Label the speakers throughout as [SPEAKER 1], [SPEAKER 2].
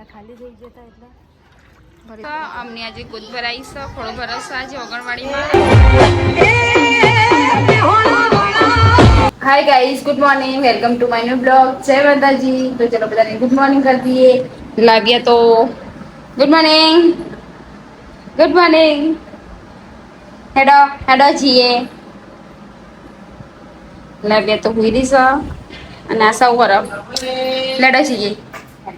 [SPEAKER 1] કુંડા ખાલી થઈ જતા એટલે.
[SPEAKER 2] અમને આજે ગુદ ભરાઈ ફળો ભરાશ આજે ઓગણવાડીમાં. Hi guys good morning welcome to my new blog જય માતાજી. તો ચલો બધાને ગુડ મોર્નિંગ કરી દઈએ. લાગ્યા તો ગુડ મોર્નિંગ ગુડ મોર્નિંગ હેડો હેડો જીએ લાગ્યા તો હુઈ છે અને આશા ઉપર લેડો છીએ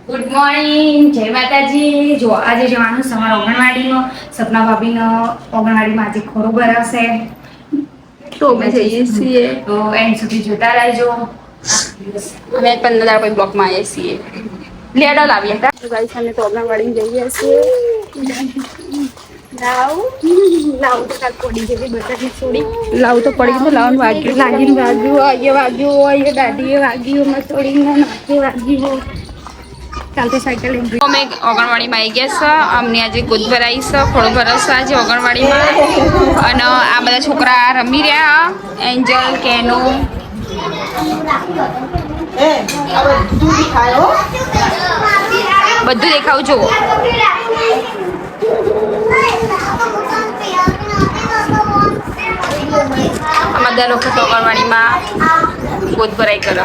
[SPEAKER 1] ગુડ મોર્નિંગ જય માતાજી. જો આજે જવાનું સવાર ઓગણવાડીનો સપના ભાભીનો ઓગણવાડીમાં આજે ખોરો ભરાશે
[SPEAKER 2] તો અમે જઈએ છીએ.
[SPEAKER 1] તો એન્ડ સુધી જોતા રહેજો.
[SPEAKER 2] અમે પંદર દાડા પછી બ્લોકમાં આવીએ છીએ. લેડો લાવીએ. હતા ગાઈસ અમે તો ઓગણવાડી જઈએ છીએ.
[SPEAKER 1] લાવ. લાવ તો કાલ કોડી જેવી બટાટી છોડી
[SPEAKER 2] લાવ તો પડી લાવવાનું વાગ્યું. લાગીને વાગ્યું અહીંયા વાગ્યું અહીંયા દાદીએ વાગ્યું મેં થોડી નાખે વાગ્યું.
[SPEAKER 1] કાલ તો સાયકલ
[SPEAKER 2] અમે ઓગણવાડીમાં આવી ગયા છે. અમને આજે ગોદ ભરાઈ છે ફળો ભરાશ આજે ઓગણવાડીમાં. અને આ બધા છોકરા રમી રહ્યા. એન્જલ કેનો. બધું દેખાવું જુઓ. આ બધા લોકો તો ઓગણવાડીમાં ગોદ ભરાઈ કરો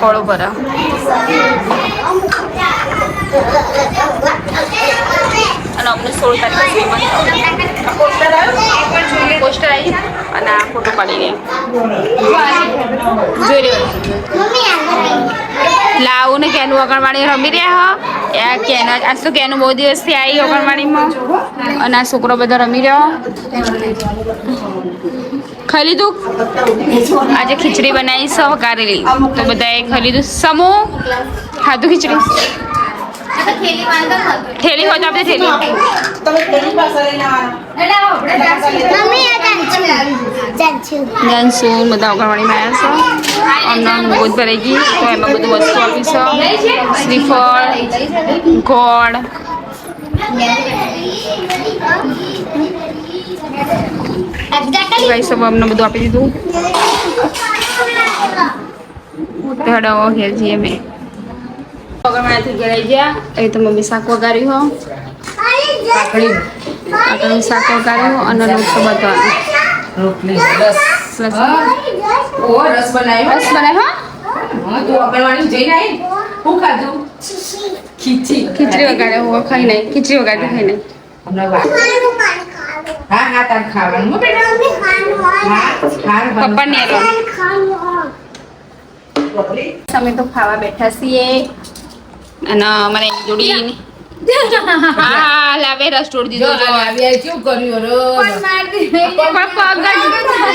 [SPEAKER 2] ફળો ભરા. અને અમને સોળ તારીખે અને આ રહ્યો લાવું ને કેનું અગણવાડી રમી રહ્યા હો. આ કેન આજ તો કેનું, બહુ દિવસથી આવી અગણવાડીમાં અને આ છોકરો બધો રમી રહ્યો. ખાઈ લીધું? આજે ખીચડી બનાવી સહકારેલી તો બધાએ ખાઈ લીધું. સમૂહ? ખાધું ખીચડી? થેલી હોય તો આપણે થેલી. જાનસુન બધા અગણવાડીમાં આવ્યા છે. અમને ગોદ ભરાઈ ગઈ તો એમાં બધું વસ્તુ આપી છે. શ્રીફળ ગોળ. ભાઈ સબ અમને બધું આપી દીધું. હેડો ઘેર જઈએ અમે અગણવાડીથી ઘેર ગયા એ તો મમ્મી શાક વગાડ્યું હો કાકડીનું શાક વગાડ્યું અને લોટો બતાવ્યો
[SPEAKER 3] ઓ રસ બનાવ્યો
[SPEAKER 2] બસ બનાવ્યો
[SPEAKER 3] હા તું અગરવાડી જઈને આવી શું ખાધું ખીચી
[SPEAKER 2] ખીચડી વગાડે હું ખાઈ નહીં ખીચડી વગાડે ખાઈ નહીં.
[SPEAKER 3] હા હા તાર ખાવાનું હો હા
[SPEAKER 2] પપ્પા ને અમે તો ખાવા બેઠા છીએ અને મને જોડી હા લાવે રસ તોડી દીધો જો
[SPEAKER 3] આવી આવી કર્યું રો
[SPEAKER 2] પણ પગ જ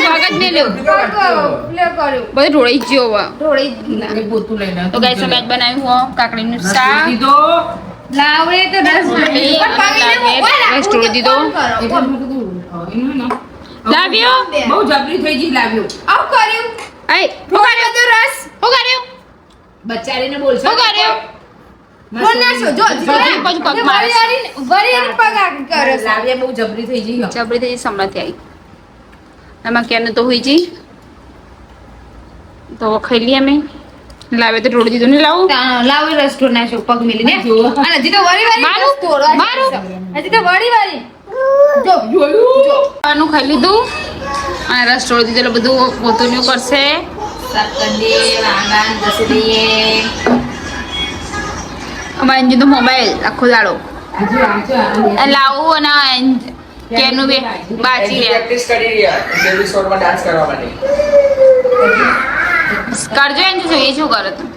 [SPEAKER 2] પગ જ નહીં લેવું. બધું ઢોળી જ ગયો હવે
[SPEAKER 3] પોતું લઈને
[SPEAKER 2] તો ગાઈસ અમે આજ બનાવ્યું હો કાકડીનું શાક.
[SPEAKER 3] દીધો.
[SPEAKER 1] લાવે તો રસ
[SPEAKER 2] રોટલી રસ તોડી દીધો. લાવ્યો?
[SPEAKER 3] બહુ જબરી થઈ ગઈ લાવ્યો.
[SPEAKER 1] આવું કર્યું.
[SPEAKER 2] આય હું કર્યો રસ. હું કર્યો
[SPEAKER 3] બચારીને બોલશો
[SPEAKER 2] હું કર્યો
[SPEAKER 3] જબરી થઈ
[SPEAKER 2] આવી. એમાં કેનું તો હોય જી તો ખાઈ લઈએ અમે. લાવે તો ઢોળી દીધું. ને લાવું.
[SPEAKER 1] લાવી નાખ્યો પગ મિલીને.
[SPEAKER 3] ને
[SPEAKER 1] અને હજી તો વળી વાળી
[SPEAKER 2] મારું? મારું?
[SPEAKER 1] હજી તો વળી વાળી. જો
[SPEAKER 2] ખાવાનું ખાઈ લીધું. અને રસ દીધું એટલે બધું પોતું કરશે. અમારે એન્જિન તો મોબાઈલ આખો દાડો. લાવો અને કેનું બે બાજી લે
[SPEAKER 4] પ્રેક્ટિસ કરી રહ્યા. બેબી શોરમાં ડાન્સ કરવા માટે.
[SPEAKER 2] કરજો એન્જિન જોઈએ શું કરો તું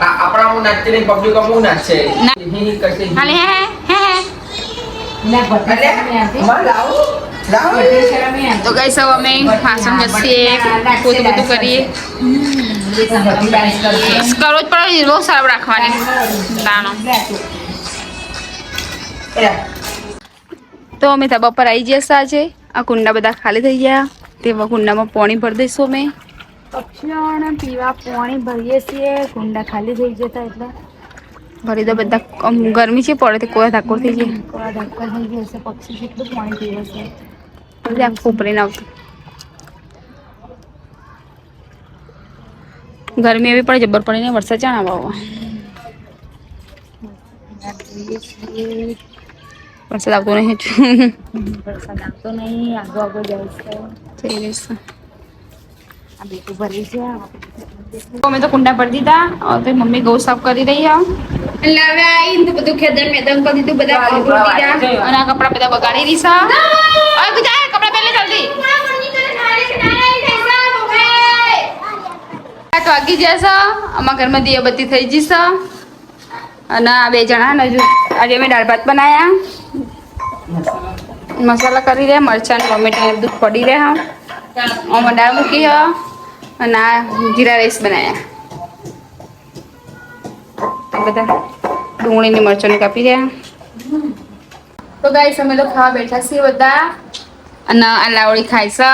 [SPEAKER 4] આપણા હું નાચતી નહીં પબ્લિક હું નાચશે
[SPEAKER 2] હાલે. તો કઈ સૌ અમે ફાસમ જશે પોતું બધું કરીએ. કરો જ પડે બહુ સારું રાખવાની. દાણો. તો અમે ધાબા પર આવી ગયા સાજે. આ કુંડા બધા ખાલી થઈ ગયા. તેવા કુંડામાં પાણી ભરી દઈશું અમે.
[SPEAKER 1] પક્ષીઓને પીવા પાણી ભરીએ છીએ. કુંડા ખાલી થઈ જતા એટલે.
[SPEAKER 2] ભરી દો બધા. ગરમી છે પડે તે કોળા ધાકોર થઈ જાય.
[SPEAKER 1] થોડા ધાકોર થઈ ગયા છે પક્ષી કેટલું પાણી પીવે છે.
[SPEAKER 2] આખું ઉપરીને આવતું. ગરમી એવી પડે જબર પડીને વરસાદ ચાણ વાવો વરસાદ આવતો નહીં
[SPEAKER 1] વરસાદ આવતો નહીં આગો આગો જાય છે.
[SPEAKER 2] અમે તો કુંડા ભરી દીધા હવે મમ્મી ગૌ સાફ કરી રહી છે. એટલે હવે આવીને તો બધું ખેતર મેદાન કરી દીધું બધા અને આ કપડા બધા બગાડી દીધા હવે બધા કપડા પહેલે જલ્દી વાગી જશે અમારા ઘરમાં દીયાબત્તી થઈ જશે અને આ બે જણા નજુ હજુ આજે અમે દાળ ભાત બનાવ્યા મસાલા કરી રહ્યા મરચાં ટોમેટા બધું પડી રહ્યા. અમે દાળ મૂકી હ અને આ જીરા રાઈસ બનાવ્યા બધા ડુંગળીની મરચાં કાપી રહ્યા. તો ગાઈસ અમે તો ખાવા બેઠા છીએ બધા. અને આ લાવડી ખાય છે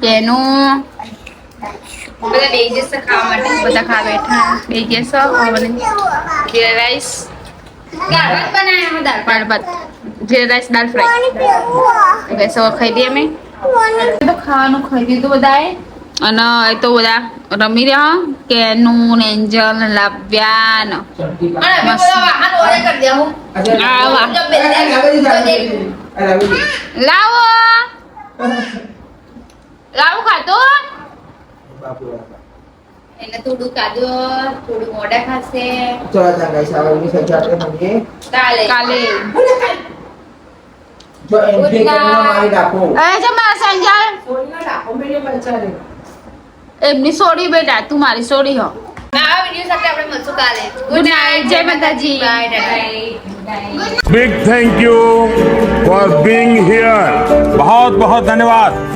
[SPEAKER 2] તેનું બધા બે જશે ખાવા માટે બધા ખાવા બેઠા બે જશે જીરા રાઈસ દાળ ભાત બનાવ્યા દાળ ભાત. Jeera rice dal fry. Gas ખાઈ દઈએ અમે. તો ખાવાનું ખાઈ દીધું બધાએ. અને એ તો બધા રમી રહ્યા કેનું ને એન્જલ ને લાવ્યા ને લાવો લાવો. ખાતો એને થોડું ખાધું થોડું મોડા ખાશે કાલે કાલે એ છે મારા સંજલ એમની સોડી બેટા તું મારી સોડી હો ગુડ નાઇટ જય માતાજી
[SPEAKER 5] big thank you for being here बहुत बहुत धन्यवाद